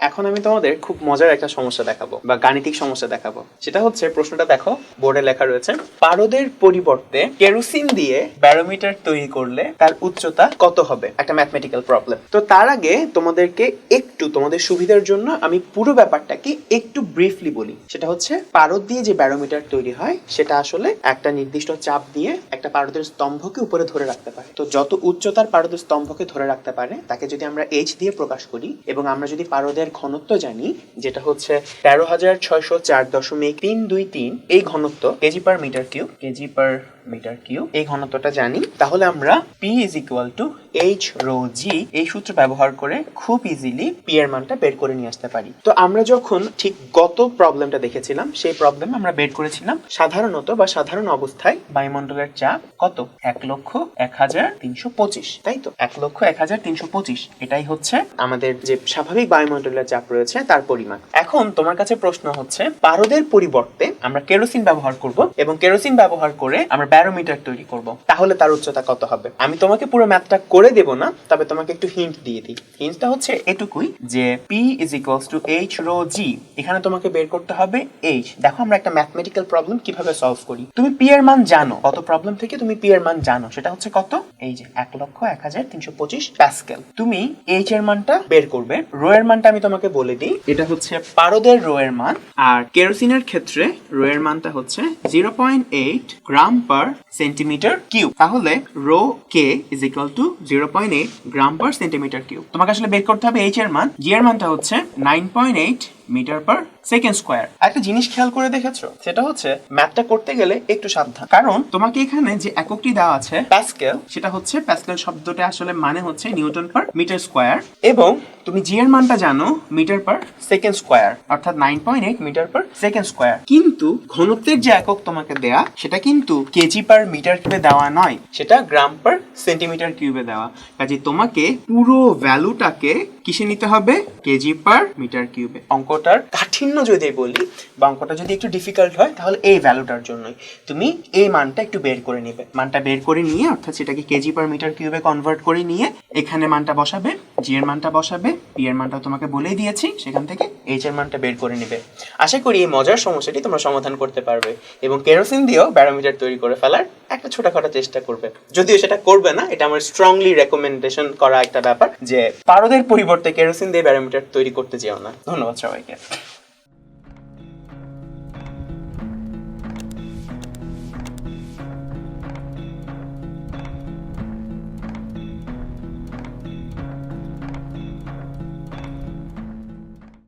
এখন আমি তোমাদের খুব মজার একটা সমস্যা দেখাবো, বা গাণিতিক সমস্যা দেখাবো। সেটা হচ্ছে, প্রশ্নটা দেখো, বোর্ডে লেখা রয়েছে, পারদের পরিবর্তে কেরোসিন দিয়ে ব্যারোমিটার তৈরি করলে তার উচ্চতা কত হবে? একটা ম্যাথমেটিক্যাল প্রবলেম তো তার আগে তোমাদেরকে একটু, তোমাদের সুবিধার জন্য আমি পুরো ব্যাপারটাকে একটু ব্রিফলি বলি। সেটা হচ্ছে, পারদ দিয়ে যে ব্যারোমিটার তৈরি হয়, সেটা আসলে একটা নির্দিষ্ট চাপ দিয়ে একটা পারদের স্তম্ভকে উপরে ধরে রাখতে পারে। তো যত উচ্চতার পারদের স্তম্ভকে ধরে রাখতে পারে, তাকে যদি আমরা এইচ দিয়ে প্রকাশ করি, এবং আমরা যদি পারদের ঘনত্ব জানি, যেটা হচ্ছে তেরো হাজার ছয়শো চার দশমিক তিন দুই তিন। এই ঘনত্ব kg per metre cube, kg per metre cube এই ঘনত্বটা জানি। তাহলে আমরা P is equal to H rho G এই সূত্র ব্যবহার করে খুব ইজিলি পি এর মানটা বের করে নিয়ে আসতে পারি। তো আমরা যখন ঠিক গত প্রবলেমটা দেখেছিলাম, সেই প্রবলেম আমরা বের করেছিলাম সাধারণত বা সাধারণ অবস্থায় বায়ুমণ্ডলের চাপ কত? এক লক্ষ এক হাজার তিনশো পঁচিশ, তাই তো? এক লক্ষ এক হাজার তিনশো পঁচিশ, এটাই হচ্ছে আমাদের যে স্বাভাবিক বায়ুমণ্ডলের চাপ রয়েছে, তার পরিমাণ। এখন তোমার কাছে প্রশ্ন হচ্ছে, পারদের পরিবর্তে আমরা কেরোসিন ব্যবহার করব এবং কেরোসিন ব্যবহার করে আমরা ব্যারোমিটার তৈরি করব। তাহলে তার উচ্চতা কত হবে? আমি তোমাকে পুরো ম্যাথটা করে দেব না, তবে তোমাকে একটু হিন্ট দিয়ে দিই। হিন্টটা হচ্ছে এটুকুই যে P is equals to H rho G এখানে তোমাকে বের করতে হবে এইচ দেখো আমরা একটা ম্যাথমেটিক্যাল প্রবলেম কীভাবে সলভ করি। তুমি পি এর মান জানো। কত প্রবলেম থেকে তুমি পি এর মান জানো? সেটা হচ্ছে কত? এই যে, এক লক্ষ এক হাজার তিনশো পঁচিশ প্যাসকেল তুমি এইচ এর মানটা বের করবে। রো এর মানটা আমি তোমাকে বলে দিই। এটা হচ্ছে পারদের রো এর মান। আর কেরোসিনের ক্ষেত্রে রো এর মানটা হচ্ছে zero point eight gram per centimetre cube তাহলে rho K is equal to zero point eight gram per centimetre cube তোমাকে আসলে বের করতে হবে এইচ এর মান. জি এর মানটা হচ্ছে nine point eight metre per second square. একটা জিনিস খেয়াল করে দেখেছ? সেটা হচ্ছে, ম্যাথটা করতে গেলে একটু সাবধান। কারণ তোমাকে এখানে যে এককটি দেওয়া আছে, প্যাসকেল, সেটা হচ্ছে, প্যাসকেল শব্দটা আসলে মানে হচ্ছে নিউটন পার মিটার স্কোয়ার। এবং তুমি জি এর মানটা জানো, মিটার পার সেকেন্ড স্কোয়ার, অর্থাৎ nine point eight metre per second square. কিন্তু ঘনত্বের যে একক তোমাকে দেয়া, সেটা কিন্তু কেজি পার মিটার কিউবে দেওয়া নয়, সেটা গ্রাম পার সেন্টিমিটার কিউবে দেওয়া। কাজে তোমাকে পুরো ভ্যালুটাকে কিসে নিতে হবে? কেজি পার মিটার কিউবে অঙ্কটার কাঠিন্য যদি বলি বা অঙ্কটা যদি একটু ডিফিকাল্ট হয় তাহলে এই ভ্যালুটার জন্যই। তুমি এই মানটা একটু বের করে নেবে। মানটা বের করে নিয়ে অর্থাৎ সেটাকে কেজি পার মিটার কিউবে কনভার্ট করে নিয়ে এখানে মানটা বসাবে জি এর মানটা বসাবে পি এর মানটা তোমাকে বলেই দিয়েছি, সেখান থেকে এইচ এর মানটা বের করে নেবে। আশা করি এই মজার সমস্যাটি তোমরা সমাধান করতে পারবে এবং কেরোসিন দিয়েও ব্যারোমিটার তৈরি করে ফেলার একটা ছোটখাটো চেষ্টা করবে। যদিও সেটা করবে না, এটা আমার স্ট্রংলি রেকমেন্ডেশন করা একটা ব্যাপার যে পারদের পরিবর্তে কেরোসিন দিয়ে ব্যারোমিটার তৈরি করতে যেও না। ধন্যবাদ সবাইকে।